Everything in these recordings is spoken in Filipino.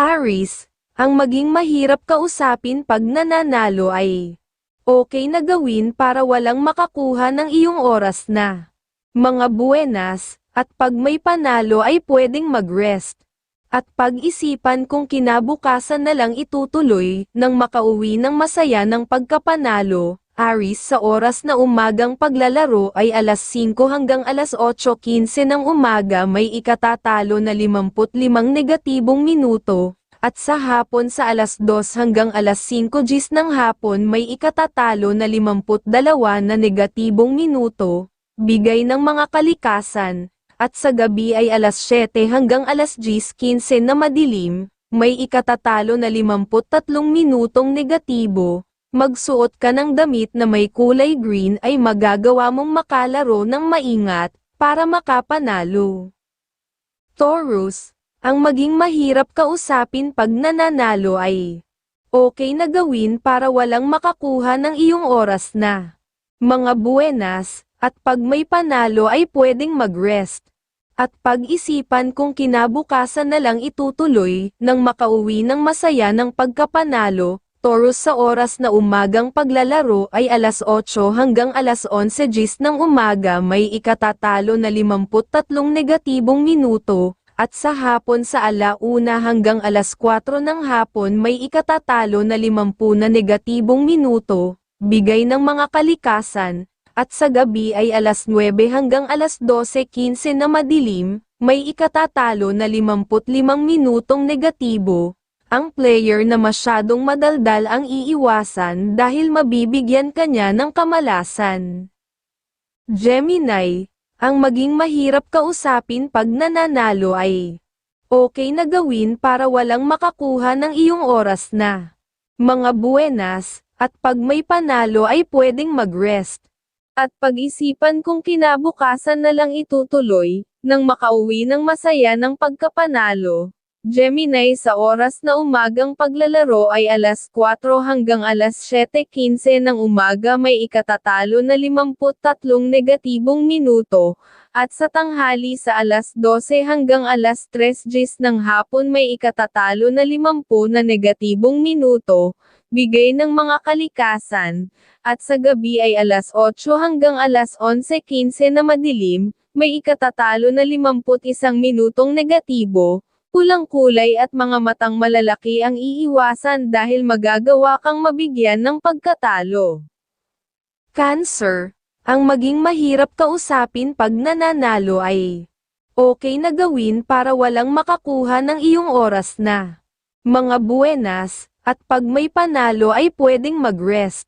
Aris, ang maging mahirap kausapin pag nananalo ay okay na gawin para walang makakuha ng iyong oras na. Mga buenas, at pag may panalo ay pwedeng mag-rest. At pag-isipan kung kinabukasan na lang itutuloy, nang makauwi ng masaya ng pagkapanalo, Aris sa oras na umagang paglalaro ay alas 5 hanggang alas 8.15 ng umaga may ikatatalo na 55 negatibong minuto, at sa hapon sa alas 2 hanggang alas 5 gis ng hapon may ikatatalo na 52 na negatibong minuto, bigay ng mga kalikasan, at sa gabi ay alas 7 hanggang alas 10.15 na madilim, may ikatatalo na 53 minutong negatibo, magsuot ka ng damit na may kulay green ay magagawa mong makalaro ng maingat, para makapanalo. Taurus, ang maging mahirap kausapin pag nananalo ay okay na gawin para walang makakuha ng iyong oras na. Mga buenas, at pag may panalo ay pwedeng mag-rest. At pag-isipan kung kinabukasan na lang itutuloy, nang makauwi ng masaya ng pagkapanalo, Taurus sa oras na umagang paglalaro ay alas 8 hanggang alas 11 gis ng umaga may ikatatalo na 53 negatibong minuto, at sa hapon sa alauna hanggang alas 4 ng hapon may ikatatalo na 50 na negatibong minuto, bigay ng mga kalikasan, at sa gabi ay alas 9 hanggang alas 12.15 na madilim, may ikatatalo na 55 minutong negatibo. Ang player na masyadong madaldal ang iiwasan dahil mabibigyan kanya ng kamalasan. Gemini, ang maging mahirap kausapin pag nananalo ay okay na gawin para walang makakuha ng iyong oras na. Mga buenas, at pag may panalo ay pwedeng mag-rest at pag-isipan kung kinabukasan na lang itutuloy, nang makauwi ng masaya ng pagkapanalo. Gemini sa oras na umagang paglalaro ay alas 4 hanggang alas 7.15 ng umaga may ikatatalo na 53 negatibong minuto, at sa tanghali sa alas 12 hanggang alas 3 gis ng hapon may ikatatalo na 50 na negatibong minuto, bigay ng mga kalikasan, at sa gabi ay alas 8 hanggang alas 11.15 na madilim, may ikatatalo na 51 minutong negatibo, pulang kulay at mga matang malalaki ang iiwasan dahil magagawa kang mabigyan ng pagkatalo. Cancer, ang maging mahirap kausapin pag nananalo ay okay na gawin para walang makakuha ng iyong oras na. Mga buenas, at pag may panalo ay pwedeng mag-rest.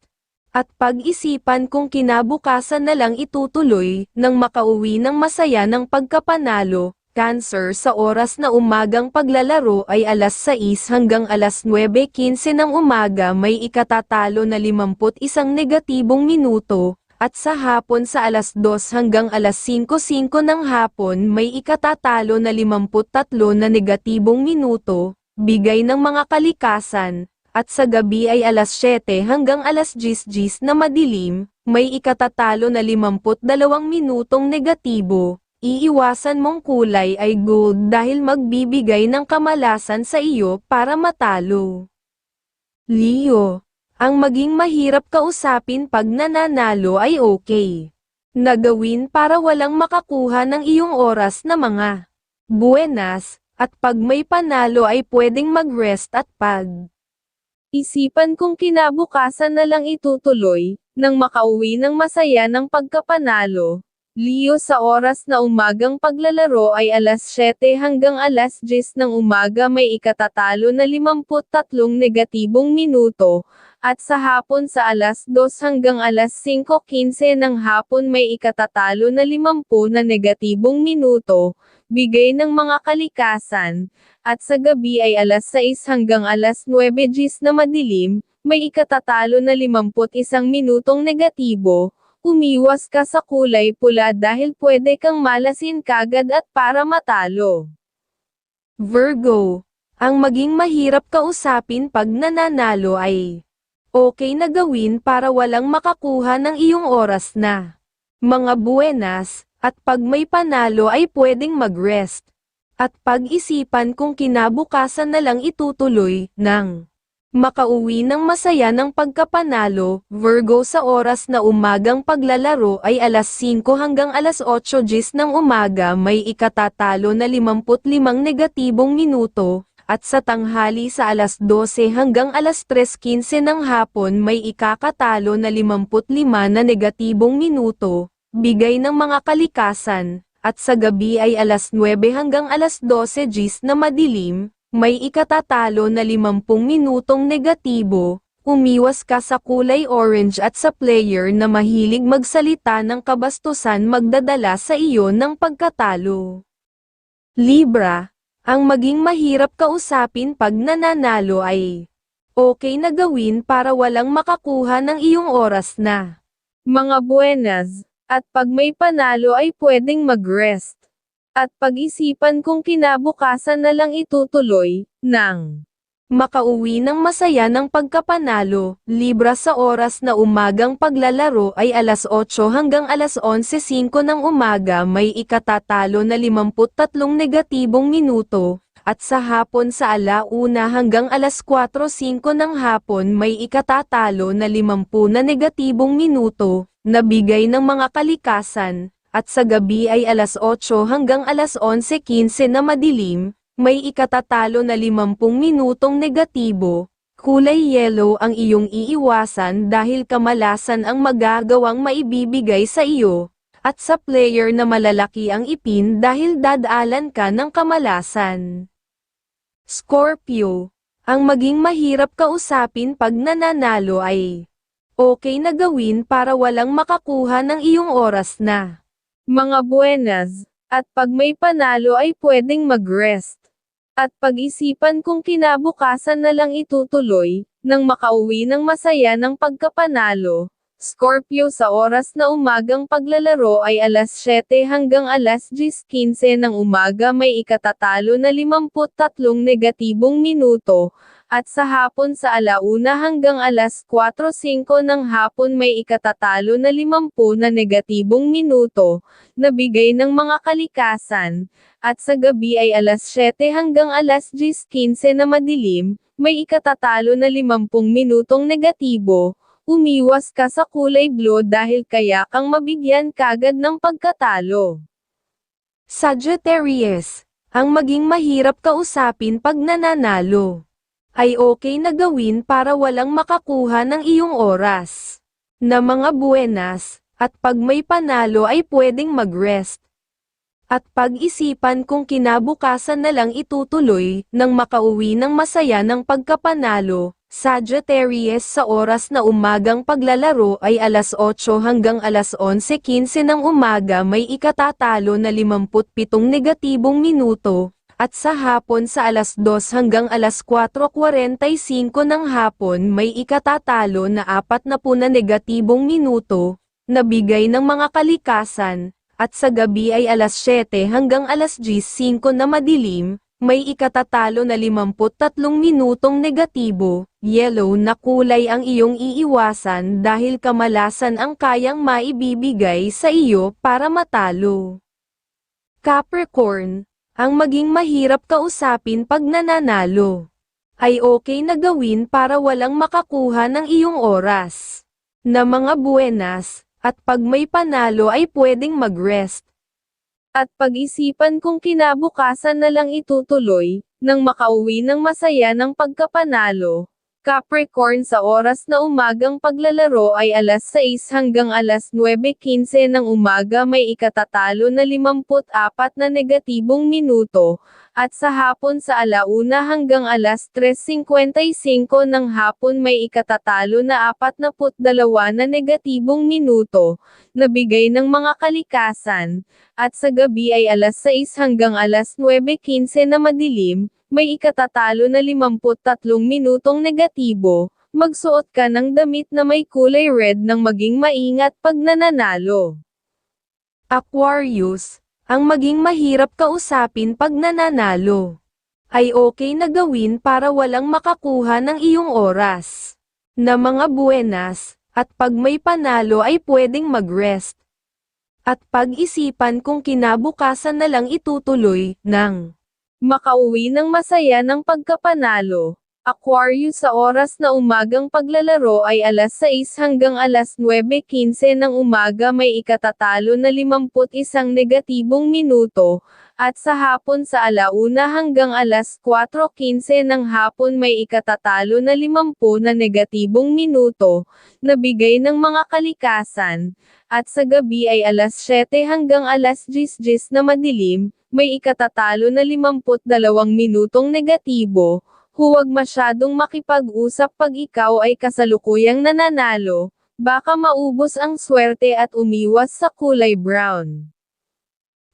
At pag-isipan kung kinabukasan na lang itutuloy, nang makauwi ng masaya ng pagkapanalo, Cancer sa oras na umagang paglalaro ay alas 6 hanggang alas 9.15 ng umaga may ikatatalo na 51 negatibong minuto, at sa hapon sa alas 2 hanggang alas 5.05 ng hapon may ikatatalo na 53 na negatibong minuto, bigay ng mga kalikasan, at sa gabi ay alas 7 hanggang alas 10 na madilim, may ikatatalo na 52 minutong negatibo, iiwasan mong kulay ay gold dahil magbibigay ng kamalasan sa iyo para matalo. Leo, ang maging mahirap kausapin pag nananalo ay okay. Nagawin para walang makakuha ng iyong oras na mga buenas, at pag may panalo ay pwedeng mag-rest at pag isipan kung kinabukasan na lang itutuloy, nang makauwi ng masaya ng pagkapanalo, Leo sa oras na umagang paglalaro ay alas 7 hanggang alas 10 ng umaga may ikatatalo na 53 negatibong minuto, at sa hapon sa alas 2 hanggang alas 5.15 ng hapon may ikatatalo na 50 na negatibong minuto, bigay ng mga kalikasan, at sa gabi ay alas 6 hanggang alas 9 gis na madilim, may ikatatalo na 51 minutong negatibo, Umiwas ka sa kulay pula dahil pwede kang malasin kagad at para matalo. Virgo, ang maging mahirap kausapin pag nananalo ay okay na gawin para walang makakuha ng iyong oras na. Mga buenas, at pag may panalo ay pwedeng mag-rest. At pag-isipan kung kinabukasan na lang itutuloy, ng makauwi ng masaya ng pagkapanalo, Virgo sa oras na umagang paglalaro ay alas 5 hanggang alas 8 gis ng umaga may ikatatalo na 55 negatibong minuto, at sa tanghali sa alas 12 hanggang alas 3.15 ng hapon may ikakatalo na 55 na negatibong minuto, bigay ng mga kalikasan, at sa gabi ay alas 9 hanggang alas 12 gis na madilim, may ikatatalo na 50 minutong negatibo, umiwas ka sa kulay orange at sa player na mahilig magsalita ng kabastusan magdadala sa iyo ng pagkatalo. Libra, ang maging mahirap kausapin pag nananalo ay okay na gawin para walang makakuha ng iyong oras na. Mga buenas, at pag may panalo ay pwedeng mag-rest at pag-isipan kung kinabukasan na lang itutuloy, ng makauwi ng masaya ng pagkapanalo, libra sa oras na umagang paglalaro ay alas 8 hanggang alas 11.05 ng umaga may ikatatalo na 53 negatibong minuto, at sa hapon sa alauna hanggang alas 4.05 ng hapon may ikatatalo na 50 na negatibong minuto, na bigay ng mga kalikasan, at sa gabi ay alas 8 hanggang alas 11.15 na madilim, may ikatatalo na 50 minutong negatibo, kulay yellow ang iyong iiwasan dahil kamalasan ang magagawang maibibigay sa iyo, at sa player na malalaki ang ipin dahil dadalan ka ng kamalasan. Scorpio, ang maging mahirap kausapin pag nananalo ay okay na gawin para walang makakuha ng iyong oras na. Mga buenas, at pag may panalo ay pwedeng mag-rest. At pag-isipan kung kinabukasan na lang itutuloy, nang makauwi ng masaya ng pagkapanalo. Scorpio sa oras na umagang paglalaro ay alas 7 hanggang alas 10.15 ng umaga may ikatatalo na 53 negatibong minuto, at sa hapon sa alauna hanggang alas 4.05 ng hapon may ikatatalo na 50 na negatibong minuto, na bigay ng mga kalikasan, at sa gabi ay alas 7 hanggang alas 10.15 na madilim, may ikatatalo na 50 minutong negatibo, umiwas ka sa kulay blue dahil kaya kang mabigyan kagad ng pagkatalo. Sagittarius, ang maging mahirap kausapin pag nananalo ay okay na gawin para walang makakuha ng iyong oras. Na mga buenas, at pag may panalo ay pwedeng mag-rest. At pag-isipan kung kinabukasan na lang itutuloy, nang makauwi ng masaya ng pagkapanalo, Sagittarius sa oras na umagang paglalaro ay alas 8 hanggang alas 11.15 ng umaga may ikatatalo na 57 negatibong minuto, at sa hapon sa alas 2 hanggang alas 4.45 ng hapon may ikatatalo na 40 na negatibong minuto, na bigay ng mga kalikasan, at sa gabi ay alas 7 hanggang alas 10.05 na madilim, may ikatatalo na 53 minutong negatibo, yellow na kulay ang iyong iiwasan dahil kamalasan ang kayang maibibigay sa iyo para matalo. Capricorn, ang maging mahirap kausapin pag nananalo. Ay okay na gawin para walang makakuha ng iyong oras. Na mga buenas, at pag may panalo ay pwedeng mag-rest. At pag-isipan kung kinabukasan na lang itutuloy, nang makauwi ng masaya ng pagkapanalo, Capricorn sa oras na umagang paglalaro ay alas 6 hanggang alas 9.15 ng umaga may ikatatalo na 54 na negatibong minuto, at sa hapon sa alauna hanggang alas 3.55 ng hapon may ikatatalo na 42 na negatibong minuto, na bigay ng mga kalikasan, at sa gabi ay alas 6 hanggang alas 9.15 na madilim, may ikatatalo na 53 minutong negatibo, magsuot ka ng damit na may kulay red nang maging maingat pag nananalo. Aquarius, ang maging mahirap kausapin pag nananalo. Ay okay na gawin para walang makakuha ng iyong oras. Na mga buenas, at pag may panalo ay pwedeng mag-rest. At pag-isipan kung kinabukasan na lang itutuloy, ng Makauwi ng masaya ng pagkapanalo. Aquarius sa oras na umagang paglalaro ay alas 6 hanggang alas 9.15 ng umaga may ikatatalo na 51 negatibong minuto, at sa hapon sa alauna hanggang alas 4.15 ng hapon may ikatatalo na 50 na negatibong minuto, na bigay ng mga kalikasan, at sa gabi ay alas 7 hanggang alas 10 na madilim, may ikatatalo na 52 minutong negatibo, huwag masyadong makipag-usap pag ikaw ay kasalukuyang nananalo, baka maubos ang swerte at umiwas sa kulay brown.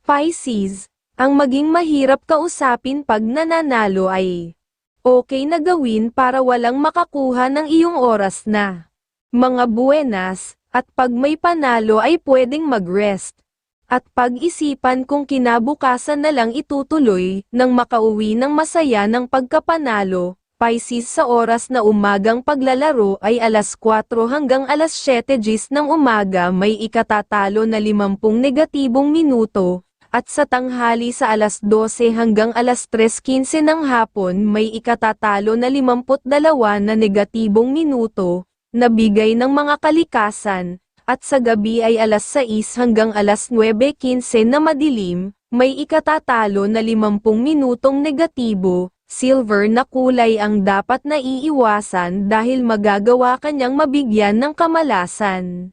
Pisces, ang maging mahirap kausapin pag nananalo ay okay na gawin para walang makakuha ng iyong oras na. Mga buenas, at pag may panalo ay pwedeng mag-rest. At pag-isipan kung kinabukasan na lang itutuloy, nang makauwi ng masaya ng pagkapanalo, Pisces sa oras na umagang paglalaro ay alas 4 hanggang alas 7 gis ng umaga may ikatatalo na 50 negatibong minuto, at sa tanghali sa alas 12 hanggang alas 3.15 ng hapon may ikatatalo na 52 na negatibong minuto, na bigay ng mga kalikasan, at sa gabi ay alas 6 hanggang alas 9.15 na madilim, may ikatatalo na 50 minutong negatibo, silver na kulay ang dapat na iiwasan dahil magagawa kanyang mabigyan ng kamalasan.